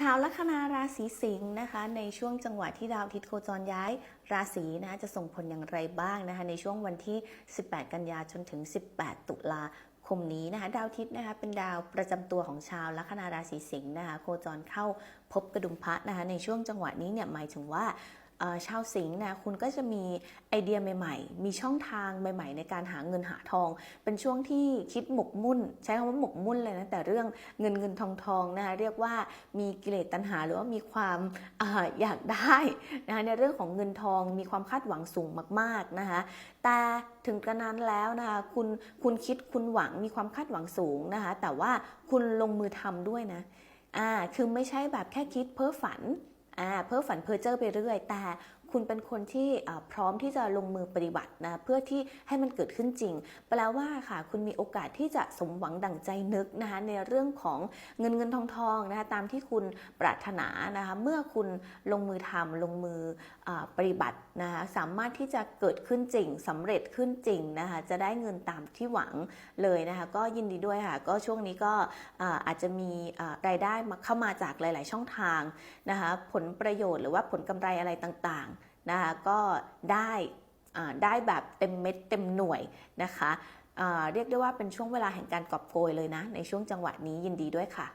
ชาวลัคนาราศีสิงห์นะคะ ในช่วงจังหวะที่ดาวอาทิตย์โคจรย้ายราศีนะคะจะส่งผลอย่างไรบ้างนะคะ ในช่วงวันที่ 18 กันยาจนถึง 18 ตุลาคมนี้นะคะดาวอาทิตย์นะคะเป็นดาวประจำตัวของชาวลัคนาราศีสิงห์นะคะโคจรเข้าพบกระดุมพระนะคะในช่วงจังหวะนี้เนี่ยหมายถึงว่า ชาวสิงห์นะคุณก็จะมีไอเดียใหม่ๆ มีช่องทางใหม่ ๆ ในการหาเงินหาทอง เป็นช่วงที่คิดหมกมุ่น ใช้คำว่าหมกมุ่นเลยนะแต่เรื่องเงินเงินทองทองนะคะเรียกว่ามีกิเลสตัณหาหรือว่ามีความออยากได้นะคะในเรื่องของเงินทองมีความคาดหวังสูงมากๆนะคะแต่ถึงกระนั้นแล้วนะคะคุณคุณคิดคุณหวังมีความคาดหวังสูงนะคะแต่ว่าคุณลงมือทำด้วยนะอ่าคือไม่ใช่แบบแค่คิดเพ้อฝัน อ่าเพ้อฝันเพ้อเจ้อไปเรื่อย แต่ คุณเป็นคนที่พร้อมที่จะลงมือปฏิบัตินะเพื่อที่ให้มันเกิดขึ้นจริง แปลว่าค่ะ คุณมีโอกาสที่จะสมหวังดั่งใจนึกนะคะในเรื่องของเงินเงินทองทองนะคะตามที่คุณปรารถนานะคะเมื่อคุณลงมือทำลงมืออปฏิบัตินะคะสามารถที่จะเกิดขึ้นจริงสำเร็จขึ้นจริงนะคะจะได้เงินตามที่หวังเลยนะคะก็ยินดีด้วยค่ะก็ช่วงนี้ก็อาอาจจะมีรายได้มาเข้ามาจากหลาย ๆ ช่องทางนะคะผลประโยชน์หรือว่าผลกำไรอะไรต่าง ๆ นะคะก็ได้ได้แบบเต็มเม็ดเต็มหน่วยนะคะเรียกได้ว่าเป็นช่วงเวลาแห่งการกอบโกยเลยนะ ในช่วงจังหวะนี้ยินดีด้วยค่ะ